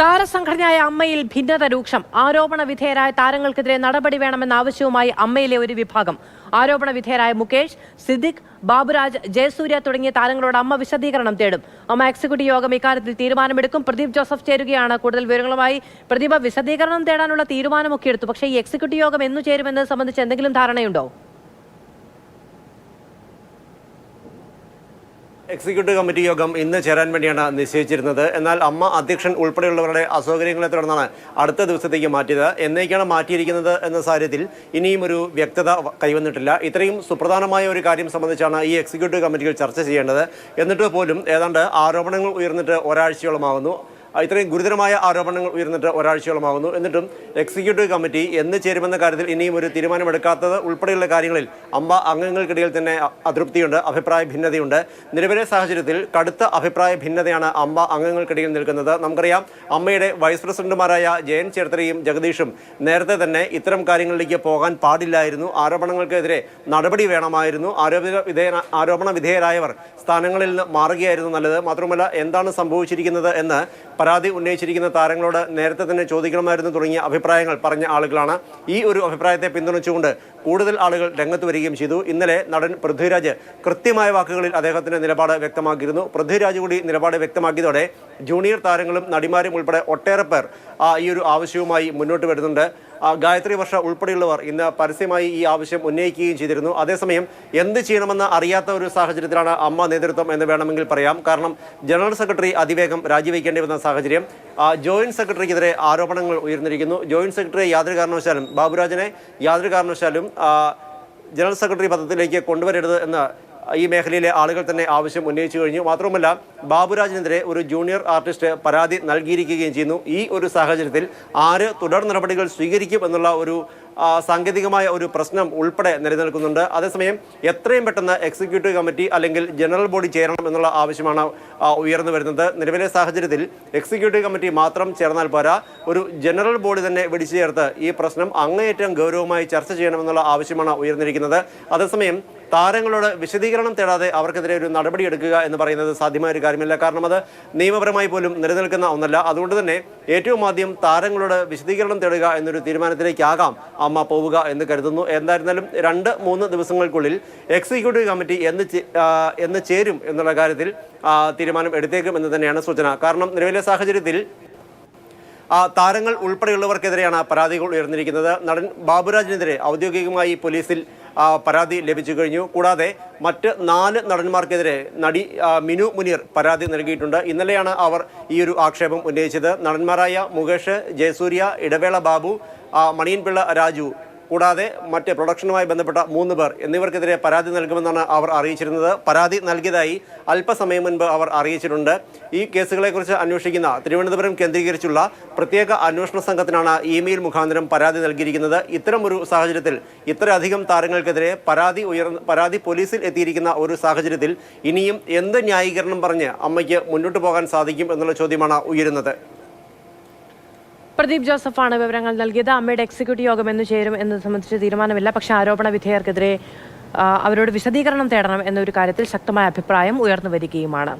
താരസംഘടനയായ അമ്മയിൽ ഭിന്നത രൂക്ഷം ആരോപണ വിധേയരായ താരങ്ങൾക്കെതിരെ നടപടി വേണമെന്ന ആവശ്യവുമായി അമ്മയിലെ ഒരു വിഭാഗം. ആരോപണ വിധേയരായ മുകേഷ് സിദ്ദിഖ് ബാബുരാജ് ജയസൂര്യ തുടങ്ങിയ താരങ്ങളോട് അമ്മ വിശദീകരണം തേടും. അമ്മ എക്സിക്യൂട്ടീവ് യോഗം ഇക്കാര്യത്തിൽ തീരുമാനമെടുക്കും. പ്രദീപ് ജോസഫ് ചേരുകയാണ്. കൂടുതൽ വിവരങ്ങളുമായി പ്രദീപ വിശദീകരണം തേടാനുള്ള തീരുമാനമൊക്കെ എടുത്തു. പക്ഷേ ഈ എക്സിക്യൂട്ടീവ് യോഗം എന്നു ചേരുമെന്നത് സംബന്ധിച്ച് എന്തെങ്കിലും ധാരണയുണ്ടോ? എക്സിക്യൂട്ടീവ് കമ്മിറ്റി യോഗം ഇന്ന് ചേരാൻ വേണ്ടിയാണ് നിശ്ചയിച്ചിരുന്നത്. എന്നാൽ അമ്മ അധ്യക്ഷൻ ഉൾപ്പെടെയുള്ളവരുടെ അസൗകര്യങ്ങളെ തുടർന്നാണ് അടുത്ത ദിവസത്തേക്ക് മാറ്റിയത്. എന്നേക്കാണ് മാറ്റിയിരിക്കുന്നത് എന്ന സാഹചര്യത്തിൽ ഇനിയും ഒരു വ്യക്തത കൈവന്നിട്ടില്ല. ഇത്രയും സുപ്രധാനമായ ഒരു കാര്യം സംബന്ധിച്ചാണ് ഈ എക്സിക്യൂട്ടീവ് കമ്മിറ്റികൾ ചർച്ച ചെയ്യേണ്ടത്. എന്നിട്ട് പോലും ഏതാണ്ട് ആരോപണങ്ങൾ ഉയർന്നിട്ട് ഒരാഴ്ചയോളമാകുന്നു ഇത്രയും ഗുരുതരമായ ആരോപണങ്ങൾ ഉയർന്നിട്ട് ഒരാഴ്ചയോളമാകുന്നു. എന്നിട്ടും എക്സിക്യൂട്ടീവ് കമ്മിറ്റി എന്ന് ചേരുമെന്ന കാര്യത്തിൽ ഇനിയും ഒരു തീരുമാനമെടുക്കാത്തത് ഉൾപ്പെടെയുള്ള കാര്യങ്ങളിൽ അമ്പ അംഗങ്ങൾക്കിടയിൽ തന്നെ അതൃപ്തിയുണ്ട് അഭിപ്രായ ഭിന്നതയുണ്ട്. നിലവിലെ സാഹചര്യത്തിൽ കടുത്ത അഭിപ്രായ ഭിന്നതയാണ് അമ്പ അംഗങ്ങൾക്കിടയിൽ നിൽക്കുന്നത്. നമുക്കറിയാം അമ്മയുടെ വൈസ് പ്രസിഡന്റുമാരായ ജയൻ ചേർത്തരയും ജഗദീഷും നേരത്തെ തന്നെ ഇത്തരം കാര്യങ്ങളിലേക്ക് പോകാൻ പാടില്ലായിരുന്നു. ആരോപണങ്ങൾക്കെതിരെ നടപടി വേണമായിരുന്നു. ആരോപണ വിധേയ ആരോപണ വിധേയരായവർ സ്ഥാനങ്ങളിൽ നിന്ന് മാറുകയായിരുന്നു നല്ലത്. മാത്രമല്ല എന്താണ് സംഭവിച്ചിരിക്കുന്നത് എന്ന് പരാതി ഉന്നയിച്ചിരിക്കുന്ന താരങ്ങളോട് നേരത്തെ തന്നെ ചോദിക്കണമായിരുന്നു തുടങ്ങിയ അഭിപ്രായങ്ങൾ പറഞ്ഞ ആളുകളാണ് ഈ ഒരു അഭിപ്രായത്തെ പിന്തുണച്ചുകൊണ്ട് കൂടുതൽ ആളുകൾ രംഗത്ത് വരികയും ചെയ്തു. ഇന്നലെ നടൻ പൃഥ്വിരാജ് കൃത്യമായ വാക്കുകളിൽ അദ്ദേഹത്തിന്റെ നിലപാട് വ്യക്തമാക്കിയിരുന്നു. പൃഥ്വിരാജ് കൂടി നിലപാട് വ്യക്തമാക്കിയതോടെ ജൂനിയർ താരങ്ങളും നടിമാരും ഉൾപ്പെടെ ഒട്ടേറെ പേർ ആ, ഈ ഒരു ആവശ്യവുമായി മുന്നോട്ട് വരുന്നുണ്ട്. ഗായത്രി വർഷ ഉൾപ്പെടെയുള്ളവർ ഇന്ന് പരസ്യമായി ഈ ആവശ്യം ഉന്നയിക്കുകയും ചെയ്തിരുന്നു. അതേസമയം എന്ത് ചെയ്യണമെന്ന് അറിയാത്ത ഒരു സാഹചര്യത്തിലാണ് അമ്മ നേതൃത്വം എന്ന് വേണമെങ്കിൽ പറയാം. കാരണം ജനറൽ സെക്രട്ടറി അതിവേഗം രാജിവെക്കേണ്ടി വന്ന സാഹചര്യം ജോയിന്റ് സെക്രട്ടറിക്കെതിരെ ആരോപണങ്ങൾ ഉയർന്നിരിക്കുന്നു. ജോയിന്റ് സെക്രട്ടറി യാതൊരു കാരണവശാലും ബാബുരാജനെ യാതൊരു കാരണവശാലും ജനറൽ സെക്രട്ടറി പദത്തിലേക്ക് കൊണ്ടുവരരുത് എന്ന് ഈ മേഖലയിലെ ആളുകൾ തന്നെ ആവശ്യം ഉന്നയിച്ചു കഴിഞ്ഞു. മാത്രമല്ല ബാബുരാജിനെതിരെ ഒരു ജൂനിയർ ആർട്ടിസ്റ്റ് പരാതി നൽകിയിരിക്കുകയും ചെയ്യുന്നു. ഈ ഒരു സാഹചര്യത്തിൽ ആര് തുടർ നടപടികൾ സ്വീകരിക്കും എന്നുള്ള ഒരു സാങ്കേതികമായ ഒരു പ്രശ്നം ഉൾപ്പെടെ നിലനിൽക്കുന്നുണ്ട്. അതേസമയം എത്രയും പെട്ടെന്ന് എക്സിക്യൂട്ടീവ് കമ്മിറ്റി അല്ലെങ്കിൽ ജനറൽ ബോഡി ചേരണം എന്നുള്ള ആവശ്യമാണ് ഉയർന്നു വരുന്നത്. നിലവിലെ സാഹചര്യത്തിൽ എക്സിക്യൂട്ടീവ് കമ്മിറ്റി മാത്രം ചേർന്നാൽ പോരാ ഒരു ജനറൽ ബോഡി തന്നെ വിളിച്ചു ചേർത്ത് ഈ പ്രശ്നം അങ്ങേയറ്റം ഗൗരവമായി ചർച്ച ചെയ്യണമെന്നുള്ള ആവശ്യമാണ് ഉയർന്നിരിക്കുന്നത്. അതേസമയം താരങ്ങളോട് വിശദീകരണം തേടാതെ അവർക്കെതിരെ ഒരു നടപടി എടുക്കുക എന്ന് പറയുന്നത് സാധ്യമായ ഒരു കാര്യമല്ല. കാരണം അത് നിയമപരമായി പോലും നിലനിൽക്കുന്ന ഒന്നല്ല. അതുകൊണ്ട് തന്നെ ഏറ്റവും ആദ്യം താരങ്ങളോട് വിശദീകരണം തേടുക എന്നൊരു തീരുമാനത്തിലേക്കാകാം അമ്മ പോവുക എന്ന് കരുതുന്നു. എന്തായിരുന്നാലും രണ്ട് മൂന്ന് ദിവസങ്ങൾക്കുള്ളിൽ എക്സിക്യൂട്ടീവ് കമ്മിറ്റി എന്ന് എന്ന് ചേരും എന്നുള്ള കാര്യത്തിൽ തീരുമാനം എടുത്തേക്കും എന്ന് തന്നെയാണ് സൂചന. കാരണം നിലവിലെ സാഹചര്യത്തിൽ താരങ്ങൾ ഉൾപ്പെടെയുള്ളവർക്കെതിരെയാണ് പരാതികൾ ഉയർന്നിരിക്കുന്നത്. നടൻ ബാബുരാജിനെതിരെ ഔദ്യോഗികമായി പോലീസിൽ പരാതി ലഭിച്ചു കഴിഞ്ഞു. കൂടാതെ മറ്റ് നാല് നടന്മാർക്കെതിരെ നടി മിനു മുനീർ പരാതി നൽകിയിട്ടുണ്ട്. ഇന്നലെയാണ് അവർ ഈ ഒരു ആക്ഷേപം ഉന്നയിച്ചത്. നടന്മാരായ മുകേഷ് ജയസൂര്യ ഇടവേള ബാബു മണിയൻപിള്ള രാജു കൂടാതെ മറ്റ് പ്രൊഡക്ഷനുമായി ബന്ധപ്പെട്ട മൂന്ന് പേർ എന്നിവർക്കെതിരെ പരാതി നൽകുമെന്നാണ് അവർ അറിയിച്ചിരുന്നത്. പരാതി നൽകിയതായി അല്പസമയം മുൻപ് അവർ അറിയിച്ചിട്ടുണ്ട്. ഈ കേസുകളെക്കുറിച്ച് അന്വേഷിക്കുന്ന തിരുവനന്തപുരം കേന്ദ്രീകരിച്ചുള്ള പ്രത്യേക അന്വേഷണ സംഘത്തിനാണ് ഇമെയിൽ മുഖാന്തരം പരാതി നൽകിയിരിക്കുന്നത്. ഇത്തരം ഒരു സാഹചര്യത്തിൽ ഇത്രയധികം താരങ്ങൾക്കെതിരെ പരാതി ഉയർന്ന പരാതി പോലീസിൽ എത്തിയിരിക്കുന്ന ഒരു സാഹചര്യത്തിൽ ഇനിയും എന്ത് ന്യായീകരണം പറഞ്ഞ് അമ്മയ്ക്ക് മുന്നോട്ട് പോകാൻ സാധിക്കും എന്നുള്ള ചോദ്യമാണ് ഉയരുന്നത്. പ്രദീപ് ജോസഫാണ് വിവരങ്ങൾ നൽകിയത്. അമ്മയുടെ എക്സിക്യൂട്ടീവ് യോഗം എന്ന് ചേരും എന്ന് സംബന്ധിച്ച് തീരുമാനമില്ല. പക്ഷേ ആരോപണ വിധേയർക്കെതിരെ അവരോട് വിശദീകരണം തേടണം എന്നൊരു കാര്യത്തിൽ ശക്തമായ അഭിപ്രായം ഉയർന്നു വരികയുമാണ്.